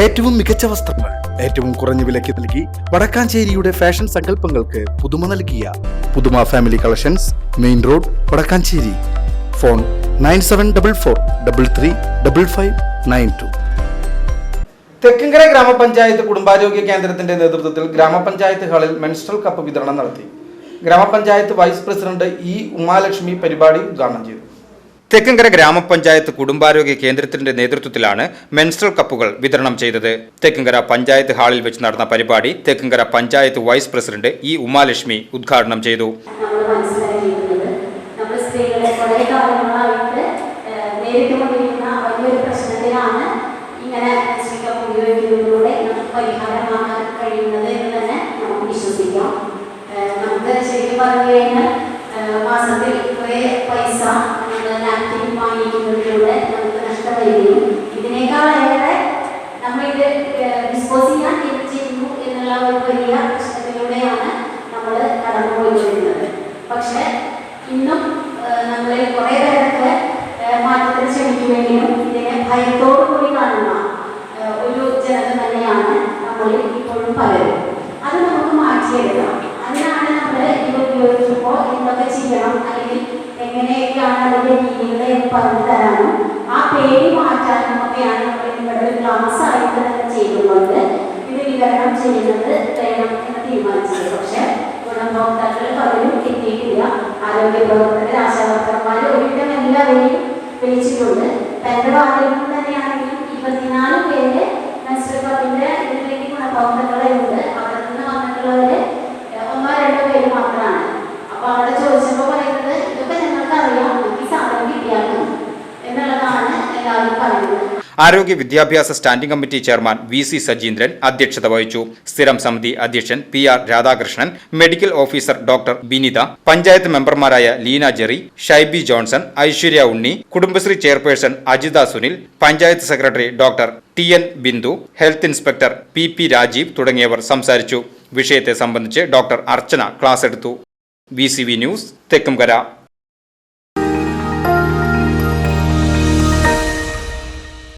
ഏറ്റവും മികച്ച വസ്ത്രങ്ങൾ ഏറ്റവും കുറഞ്ഞ വിലയ്ക്ക് നൽകി വടക്കാഞ്ചേരിയുടെ ഫാഷൻ സങ്കല്പങ്ങൾക്ക് പുതുമ നൽകിയ പുതുമ family collections main road Vadakkanchery. Phone nine seven double four double three double five nine two. Thekkinkara ഗ്രാമപഞ്ചായത്ത് കുടുംബാരോഗ്യ കേന്ദ്രത്തിന്റെ നേതൃത്വത്തിൽ ഗ്രാമപഞ്ചായത്ത് ഹാളിൽ മെൻസ്ട്രൽ കപ്പ് വിതരണം നടത്തി. ഗ്രാമപഞ്ചായത്ത് വൈസ് പ്രസിഡന്റ് ഇ ഉമാലക്ഷ്മി പരിപാടി ഉദ്ഘാടനം ചെയ്തു. തെക്കങ്കര ഗ്രാമപഞ്ചായത്ത് കുടുംബാരോഗ്യ കേന്ദ്രത്തിന്റെ നേതൃത്വത്തിലാണ് മെൻസ്ട്രൽ കപ്പുകൾ വിതരണം ചെയ്തത്. തെക്കങ്കര പഞ്ചായത്ത് ഹാളിൽ വെച്ച് നടന്ന പരിപാടി Thekkankara panchayat vice president E Umalakshmi ഉദ്ഘാടനം ചെയ്തു. പരിഹാരമാക്കാൻ കഴിയുന്നത് എന്ന് തന്നെ നമുക്ക് വിശ്വസിക്കാം. നമുക്ക് ശരിക്കും പറഞ്ഞു കഴിഞ്ഞാൽ ശ്രമിക്കുമെങ്കിലും ഇതിനെ ഭയത്തോടു കാണുന്ന ഒരു ജനത തന്നെയാണ് നമ്മളിൽ ഇപ്പോഴും പലരും. അത് നമുക്ക് മാറ്റിയെടുക്കാം അതിനാണ് നമ്മൾ ഇത് ഉപയോഗിക്കുമ്പോൾ എന്തൊക്കെ ചെയ്യണം അല്ലെങ്കിൽ എങ്ങനെയൊക്കെയാണ് അതിന്റെ രീതികൾ എന്ന് പറഞ്ഞു തരാനും ആ പേര് മാറ്റാനും ഒക്കെയാണ് നമ്മൾ നിങ്ങളുടെ ഒരു ക്ലാസ് ആയിട്ട് തന്നെ ചെയ്യുന്നുണ്ട് ഇത് വിതരണം ചെയ്യുന്നത് വേണം എന്ന് തീരുമാനിച്ചത്. പക്ഷേ ഗുണഭോക്താക്കൾ പലരും എത്തിയിട്ടില്ല ആരോഗ്യ പ്രവർത്തകർ ആശാവർത്തകന്മാർ ഒരുവിധം എല്ലാവരെയും വിളിച്ചിട്ടുണ്ട്. തന്റെ വാർഡിൽ നിന്ന് തന്നെയാണെങ്കിലും ഇരുപത്തിനാല് പേര് മെൻസ്ട്രൽ ഇതിലേക്ക് ഗുണഭോക്താക്കളെ ആരോഗ്യ വിദ്യാഭ്യാസ standing committee chairman V C Sajeendran അധ്യക്ഷത വഹിച്ചു. സ്ഥിരം സമിതി അധ്യക്ഷൻ P R Radhakrishnan medical officer doctor Binitha panchayat മെമ്പർമാരായ Leena Jerry Shyby Johnson Aishwarya Unni Kudumbashree chairperson Ajitha Sunil panchayat secretary doctor T N Bindu health inspector P P Rajeev തുടങ്ങിയവർ സംസാരിച്ചു. വിഷയത്തെ സംബന്ധിച്ച് ഡോക്ടർ അർച്ചന ക്ലാസ് എടുത്തു. V news Thekkumkara.